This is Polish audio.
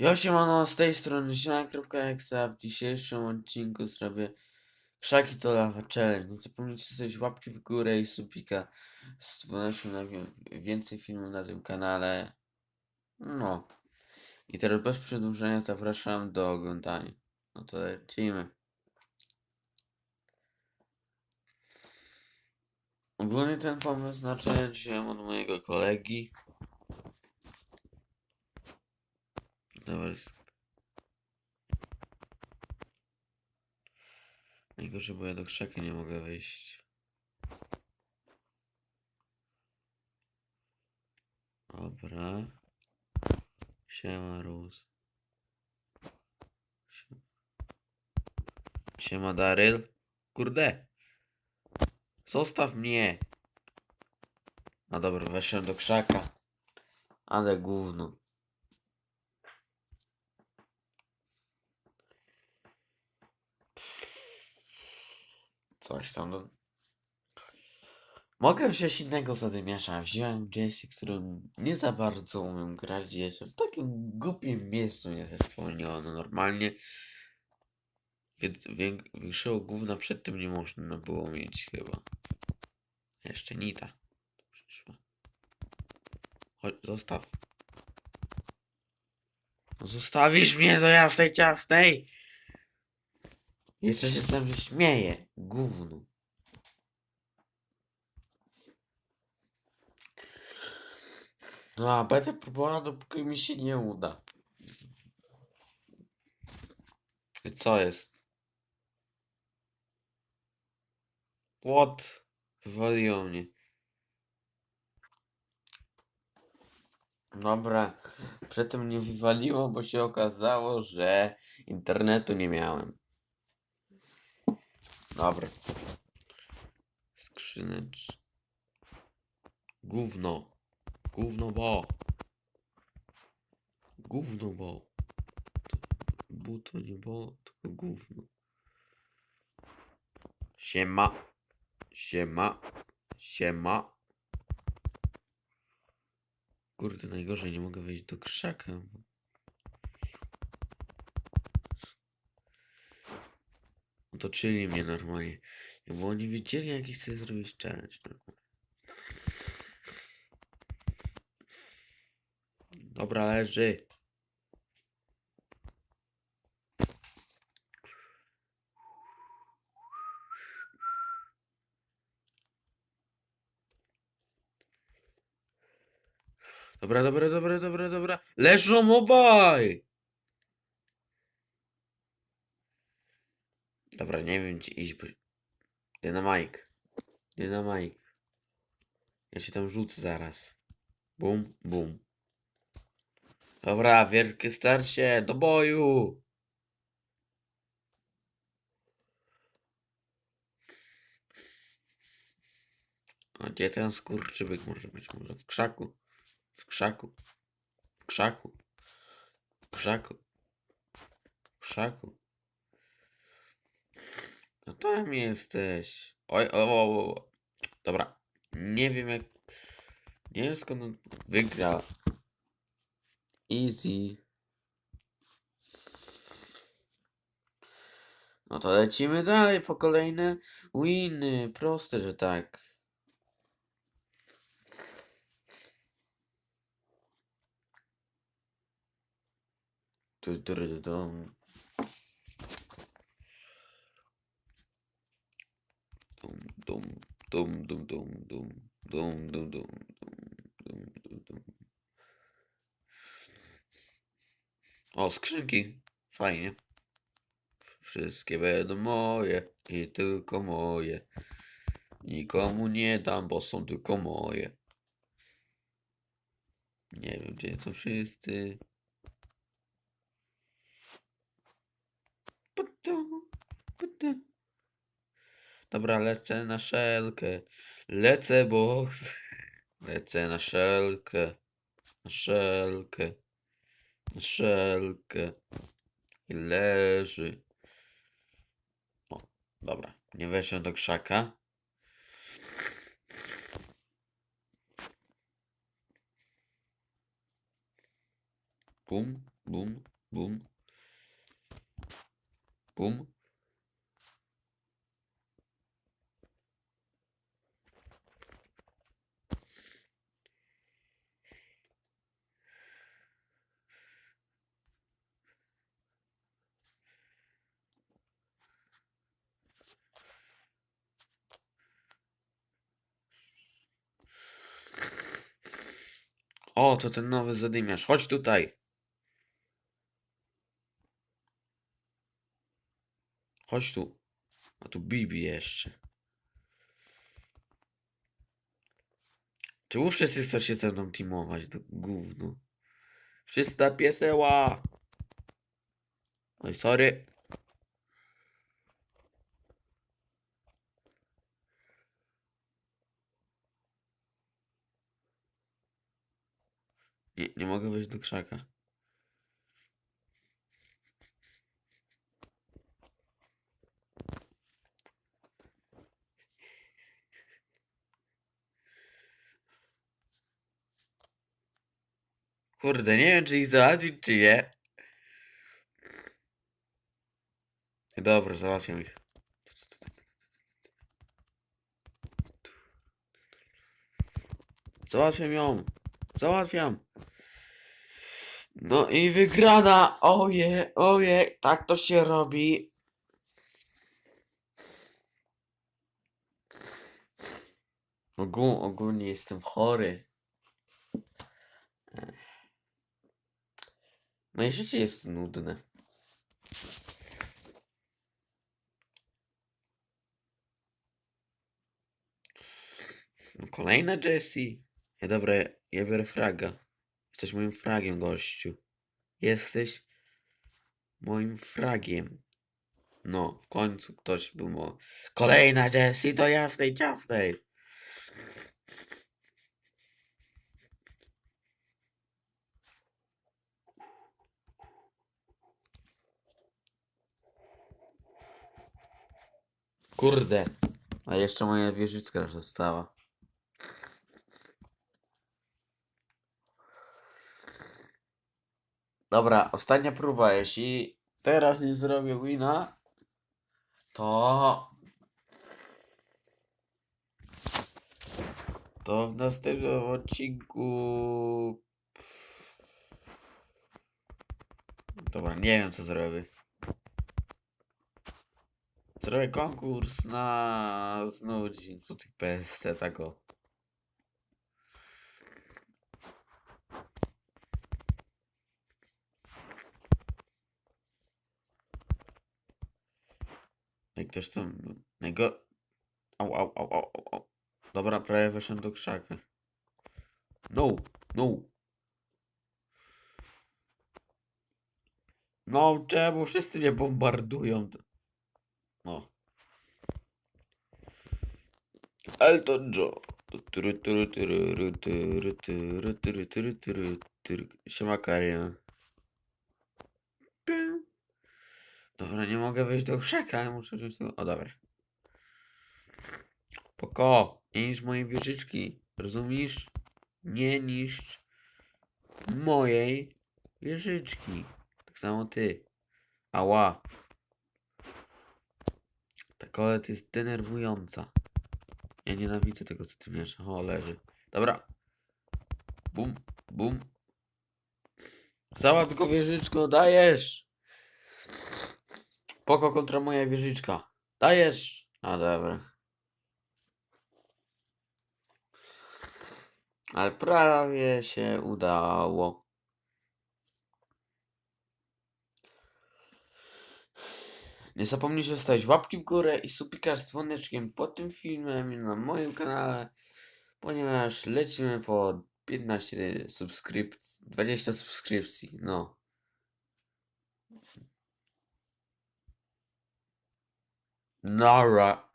Jo, siemano, z tej strony Zielona.exe, w dzisiejszym odcinku zrobię Krzaki to Lava Challenge. Nie zapomnijcie zostawić łapki w górę i subika z 12 na wi- więcej filmów na tym kanale. No. I teraz bez przedłużenia zapraszam do oglądania. No to lecimy. Ogólnie ten pomysł na challenge wziąłem od mojego kolegi. Dobra, jest Najgorzej, bo ja do krzaka nie mogę wejść. Dobra. Siema, Rus. Sie- Siema, Daryl. Kurde. Zostaw mnie. No dobra, weszłem do krzaka. Ale gówno. Coś tam. No. Mogę wziąć innego zadymiarza. Wziąłem Jessie, którym nie za bardzo umiem grać. Jeszcze w takim głupim miejscu nie zespełniono. Normalnie większego gówna przed tym nie można było mieć chyba. Jeszcze Nita. Przyszła. Chodź, zostaw. No zostawisz mnie do jasnej ciasnej! Jeszcze się mnie śmieje. Gówno. No a będę próbował, dopóki mi się nie uda. I co jest? What? Wywaliło mnie. Dobra, przedtem nie wywaliło, bo się okazało, że internetu nie miałem. Dobra. Skrzynecz. Gówno. Gówno bo. Gówno bo. Bo to nie bo, tylko gówno. Siema. Siema. Siema. Kurde, najgorzej, nie mogę wejść do krzaka. Otoczyli mnie normalnie. Bo oni wiedzieli, jaki chcę zrobić challenge. normalnie. Dobra, leży. Dobra, dobra, dobra, dobra, dobra. Leżą obaj! Dobra, nie wiem gdzie iść, bo... Dynamike. Dynamike. Ja się tam rzucę zaraz. Bum, bum. Dobra, wielkie starcie, do boju! A gdzie ten skurczybyk może być? Może w krzaku? W krzaku. W krzaku. W krzaku. W krzaku. No tam jesteś. Oj, o, o, o. Dobra. Nie wiem jak... Nie wiem skąd on wygra. Easy. No to lecimy dalej po kolejne winy. Proste, że tak. Tu, tu, tu, tu. Dum, dum, dum, dum, dum, dum, dum, dum, dum, dum, dum, dum, dum. O, skrzynki. Fajnie. Wszystkie będą moje i tylko moje. Nikomu nie dam, bo są tylko moje. Nie wiem, gdzie są wszyscy. Putu, putu. Dobra, lecę na szelkę. Lecę, bo... Lecę na szelkę. Na szelkę. Na szelkę. I leży. O, dobra. Nie weszłem do krzaka. Bum, Bum, bum. Bum. O, to ten nowy zadymiarz. Chodź tutaj. Chodź tu. A tu Bibi jeszcze. Czemu wszyscy chcą się ze mną teamować? To gówno. Wszyscy pieseła. Oj, sorry. Nie, nie mogę wejść do krzaka. Kurde, nie wiem czy ich załatwić, czy nie. Dobra, załatwiam ich. Załatwiam ją. Załatwiam. No i wygrana! Oje, oje, tak to się robi. Ogół, ogólnie jestem chory. Moje życie jest nudne. No, Kolejna Jessie. Ja dobra, ja biorę fraga. Jesteś moim fragiem, gościu. Jesteś moim fragiem. No, w końcu ktoś był mo... Kolejna Jessie do jasnej ciasnej. Kurde. A jeszcze moja wieżyczka została. Dobra, ostatnia próba. Jeśli teraz nie zrobię wina, to... To w następnym odcinku... Dobra, nie wiem co zrobię. Zrobię konkurs na znowu 10 zł PSC tego. Jak ktoś tam... Najgo... Au, au, au, au, au. Dobra, prawie weszłem do krzaka. No, no. No, czemu wszyscy mnie bombardują? No. Elton John. Tyry, tyry, Dobra, nie mogę wejść do krzaka, muszę wziąć tego... O, dobra. Poko, nie niszcz mojej wieżyczki, rozumiesz? Nie niszcz mojej wieżyczki. Tak samo ty. Ała. Ta kolet jest denerwująca. Ja nienawidzę tego, co ty mieszasz. O, leży. Dobra. Bum, bum. Załatw go wieżyczko, dajesz! Poko kontra moja wieżyczka. Dajesz! A dobra. Ale prawie się udało. Nie zapomnijcie zostawić łapki w górę i subika z dzwoneczkiem pod tym filmem na moim kanale, ponieważ lecimy po 15 subskrypcji, 20 subskrypcji, no. Nara.